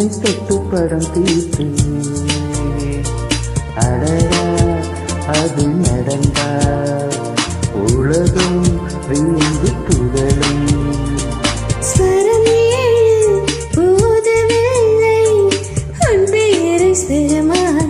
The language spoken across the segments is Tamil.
உன்னை தொட்டு படம் தீர்த்து அடடா அது நடந்தால் உலகம் வீழ்ந்து புகழும் ஸ்வரம் போதவில்லை உன் பெயரை ஸ்வரமாக்குவை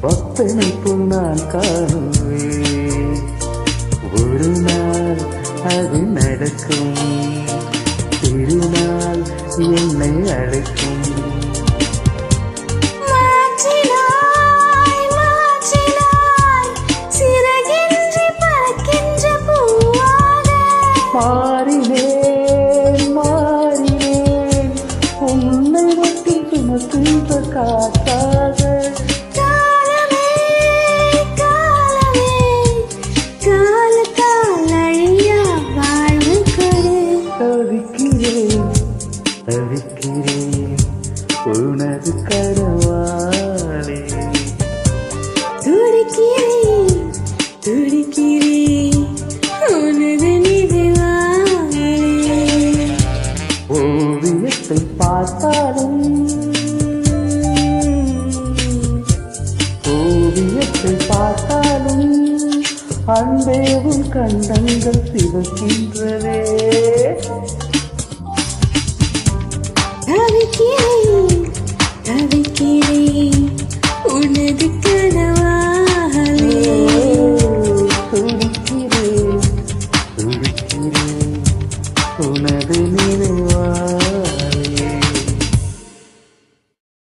பக்தனை போல் நான் காணுவேன். ஒரு நாள் அது நடக்கும். திருநாள் என்னை அழைக்கும். மாறினேன் தவிக்கிறேன். உனது கரவாலே. துடிக்கிறேன் துடிக்கிறேன். உனது நினைவாலே. ஓவியத்தை பார்த்தாலும் ஓவியத்தை பார்த்தாலும் அன்பே உன் கண்டங்கள் சிவக்கின்றதே. உனது நினை